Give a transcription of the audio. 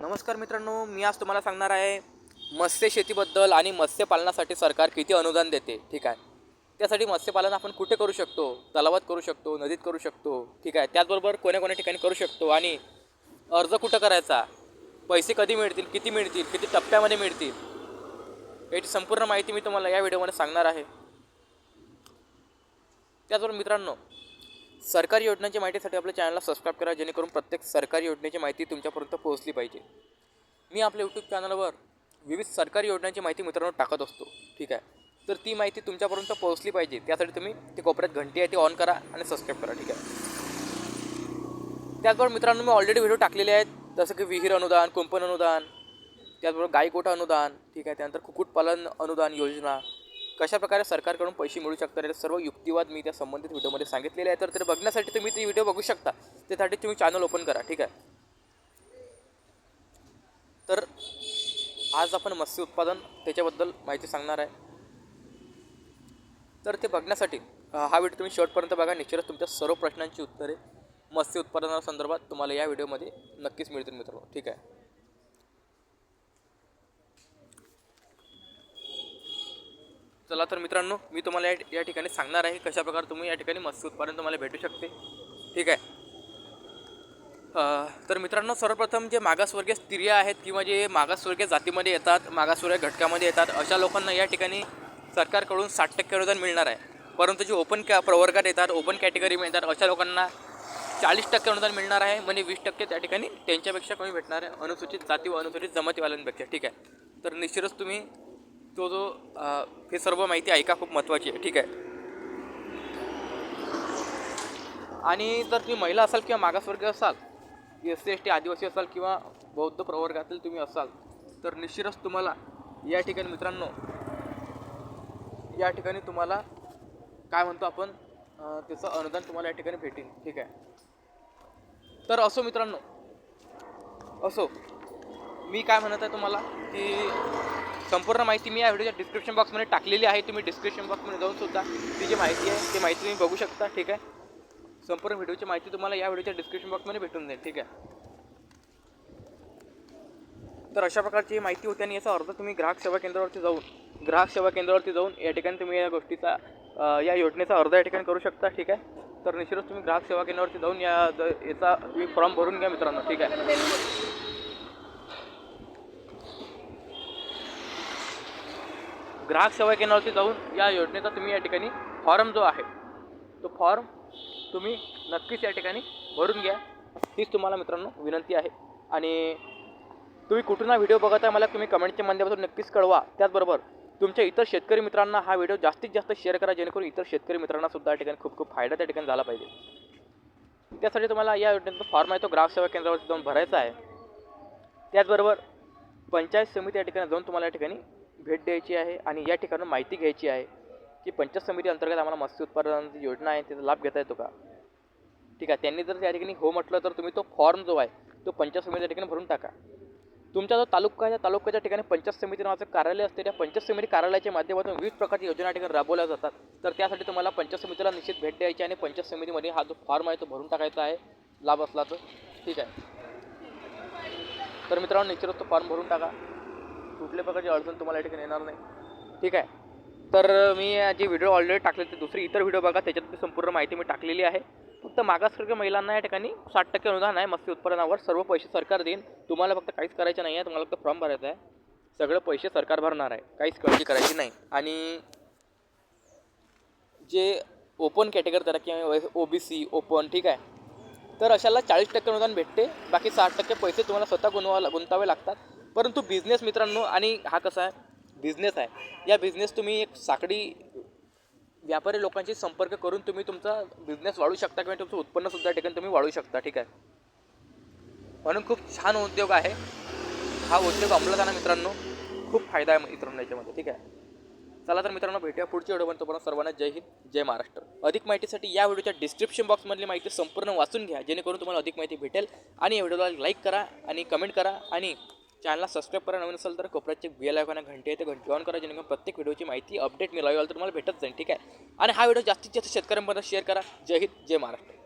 नमस्कार मित्रांनो मी आज तुम्हाला सांगणार आहे मत्स्य शेतीबद्दल आणि मत्स्यपालनासाठी सरकार किती अनुदान देते ठीक आहे? त्यासाठी मत्स्यपालन आपण कुठे करू शकतो? तलावात करू शकतो नदीत करू शकतो ठीक आहे? त्याचबरोबर कोण्या कोण्या ठिकाणी करू शकतो आणि अर्ज कुठं करायचा? पैसे कधी मिळतील किती मिळतील किती टप्प्यामध्ये मिळतील? याची संपूर्ण माहिती मी तुम्हाला या व्हिडिओमध्ये सांगणार आहे. त्याचबरोबर मित्रांनो सरकारी योजनांच्या माहितीसाठी आपल्या चॅनलला सबस्क्राईब करा जेणेकरून प्रत्येक सरकारी योजनेची माहिती तुमच्यापर्यंत पोहोचली पाहिजे. मी आपल्या यूट्यूब चॅनलवर विविध सरकारी योजनांची माहिती मित्रांनो टाकत असतो. ठीक आहे? तर ती माहिती तुमच्यापर्यंत पोहोचली पाहिजे. त्यासाठी तुम्ही ती कोपऱ्यात घंटी आहे ती ऑन करा आणि सबस्क्राईब करा. ठीक आहे? त्याचबरोबर मित्रांनो मी ऑलरेडी व्हिडिओ टाकलेले आहेत. जसं की विहीर अनुदान कुंपण अनुदान त्याचबरोबर गायकोटा अनुदान ठीक आहे? त्यानंतर कुक्कुटपालन अनुदान योजना कशा प्रकारे सरकारकडून पैसे मिळू शकतात? हे सर्व युक्तिवाद मी त्या संबंधित व्हिडिओमध्ये सांगितलेले आहे तर ते बघण्यासाठी तुम्ही ती व्हिडिओ बघू शकता. त्यासाठी तुम्ही चॅनल ओपन करा ठीक आहे? तर आज आपण मत्स्य उत्पादन त्याच्याबद्दल माहिती सांगणार आहे. तर ते बघण्यासाठी हा व्हिडिओ तुम्ही शेवटपर्यंत बघा. निश्चितच तुमच्या सर्व प्रश्नांची उत्तरे मत्स्य उत्पादनासंदर्भात तुम्हाला या व्हिडिओमध्ये नक्कीच मिळतील मित्रांनो ठीक आहे? चला तर मित्रांनो मी तुम्हाला या या ठिकाणी सांगणार आहे कशा प्रकारे तुम्ही या ठिकाणी मत्स्य उत्पादन तुम्हाला भेटू शकते. ठीक आहे? तर मित्रांनो सर्वप्रथम जे मागासवर्गीय स्त्रिया आहेत किंवा जे मागासवर्गीय जातीमध्ये येतात मागासवर्गीय घटकामध्ये येतात अशा लोकांना या ठिकाणी सरकारकडून साठ टक्के अनुदान मिळणार आहे. परंतु जे ओपन कॅ प्रवर्गात येतात ओपन कॅटेगरीमध्ये येतात अशा लोकांना चाळीस टक्के अनुदान मिळणार आहे म्हणजे वीस टक्के त्या ठिकाणी त्यांच्यापेक्षा कमी भेटणार आहे अनुसूचित जाती व अनुसूचित जमातीवाल्यांपेक्षा. ठीक आहे? तर निश्चितच तुम्ही तो जो हे सर्व माहिती ऐका खूप महत्त्वाची आहे. ठीक आहे. आणि जर तुम्ही महिला असाल किंवा मागासवर्गीय असाल एस सी एस टी आदिवासी असाल किंवा बौद्ध प्रवर्गातील तुम्ही असाल तर निश्चितच तुम्हाला या ठिकाणी मित्रांनो या ठिकाणी तुम्हाला काय म्हणतो आपण त्याचं अनुदान तुम्हाला या ठिकाणी भेटेल. ठीक आहे. तर असो मित्रांनो असो मी काय म्हणत आहे तुम्हाला की संपूर्ण माहिती मी या व्हिडिओच्या डिस्क्रिप्शन बॉक्समध्ये टाकलेली आहे. तुम्ही डिस्क्रिप्शन बॉक्समध्ये जाऊन सुद्धा ती जी माहिती आहे ती माहिती तुम्ही बघू शकता ठीक आहे? संपूर्ण व्हिडिओची माहिती तुम्हाला या व्हिडिओच्या डिस्क्रिप्शन बॉक्समध्ये भेटून जाईल ठीक आहे? तर अशा प्रकारची ही माहिती होती आणि याचा अर्थ तुम्ही ग्राहक सेवा केंद्रावरती जाऊन ग्राहक सेवा केंद्रावरती जाऊन या ठिकाणी तुम्ही या गोष्टीचा या योजनेचा अर्ज या ठिकाणी करू शकता ठीक आहे? तर निश्चितच तुम्ही ग्राहक सेवा केंद्रावरती जाऊन या याचा तुम्ही फॉर्म भरून घ्या मित्रांनो ठीक आहे? ग्राहक सेवा केंद्रावरती जाऊन या योजनेचा तुम्ही या ठिकाणी फॉर्म जो आहे तो फॉर्म तुम्ही नक्कीच या ठिकाणी भरून घ्या. हीच तुम्हाला मित्रांनो विनंती आहे. आणि तुम्ही कुठून हा व्हिडिओ बघत आहे मला तुम्ही कमेंटच्या माध्यमातून नक्कीच कळवा. त्याचबरोबर तुमच्या इतर शेतकरी मित्रांना हा व्हिडिओ जास्तीत जास्त शेअर करा जेणेकरून इतर शेतकरी मित्रांना सुद्धा या ठिकाणी खूप खूप फायदा त्या ठिकाणी झाला पाहिजे. त्यासाठी तुम्हाला या योजनेचा फॉर्म आहे तो ग्राहक सेवा केंद्रावरती जाऊन भरायचा आहे. त्याचबरोबर पंचायत समिती या ठिकाणी जाऊन तुम्हाला या ठिकाणी भेट द्यायची आहे आणि या ठिकाणी माहिती घ्यायची आहे की पंचायत समिती अंतर्गत आम्हाला मत्स्य उत्पादनाची योजना आहे त्याचा लाभ घेता येतो का? ठीक आहे त्यांनी जर त्या ठिकाणी हो म्हटलं तर तुम्ही तो फॉर्म जो आहे तो पंचायत समितीच्या ठिकाणी भरून टाका. तुमचा जो तालुका आहे त्या तालुक्याच्या ठिकाणी पंचायत समिती नावाचं कार्यालय असते त्या पंचायत समिती कार्यालयाच्या माध्यमातून विविध प्रकारची योजना या ठिकाणी राबवल्या जातात. तर त्यासाठी तुम्हाला पंचायत समितीला निश्चित भेट द्यायची आणि पंचायत समितीमध्ये हा जो फॉर्म आहे तो भरून टाकायचा आहे लाभ असला तर. ठीक आहे. तर मित्रांनो निश्चितच तो फॉर्म भरून टाका. कुठल्या प्रकारची अडचण तुम्हाला या ठिकाणी येणार नाही. ठीक आहे. तर मी जे व्हिडिओ ऑलरेडी टाकले ते दुसरी इतर व्हिडिओ बघा. त्याच्यात संपूर्ण माहिती मी टाकलेली आहे. फक्त मागासवर्गीय महिलांना या ठिकाणी साठ टक्के अनुदान आहे. मत्स्य उत्पादनावर सर्व पैसे सरकार देईन. तुम्हाला फक्त काहीच करायचं नाही आहे तुम्हाला फक्त फॉर्म भरायचा आहे. सगळं पैसे सरकार भरणार आहे. काहीच काळजी करायची नाही. आणि जे ओपन कॅटेगरी त्याला किंवा ओ बी सी ओपन ठीक आहे. तर अशाला चाळीस टक्के अनुदान भेटते. बाकी साठ टक्के पैसे तुम्हाला स्वतः गुंतवा गुंतावे लागतात. परंतु बिझनेस मित्रांनो आणि हा कसा आहे? बिझनेस आहे. या बिझनेस तुम्ही एक साखळी व्यापारी लोकांशी संपर्क करून तुम्ही तुमचा बिझनेस वाढवू शकता किंवा तुमचं उत्पन्नसुद्धा ठिकाणी तुम्ही वाढवू शकता ठीक आहे? म्हणून खूप छान उद्योग आहे. हा उद्योग अंमलात आणा मित्रांनो खूप फायदा आहे मित्रांनो याच्यामध्ये ठीक आहे? चला तर मित्रांनो भेटूया पुढच्या व्हिडिओमध्ये पण सर्वांना जय हिंद जय महाराष्ट्र. अधिक माहितीसाठी या व्हिडिओच्या डिस्क्रिप्शन बॉक्समधली माहिती संपूर्ण वाचून घ्या जेणेकरून तुम्हाला अधिक माहिती भेटेल. आणि या व्हिडिओला लाईक करा आणि कमेंट करा आणि चॅनलला सबस्क्राईब करा नवीन असेल तर कोपऱ्याचे बेल आयकॉन घंटे आहे ते घंटी ऑन करा जेणेकरून प्रत्येक व्हिडिओची माहिती अपडेट मिळावी तर तुम्हाला भेटत जाईल ठीक आहे? आणि हा व्हिडिओ जास्तीत जास्त शेतकऱ्यांपर्यंत शेअर करा. जय हिंद जय महाराष्ट्र.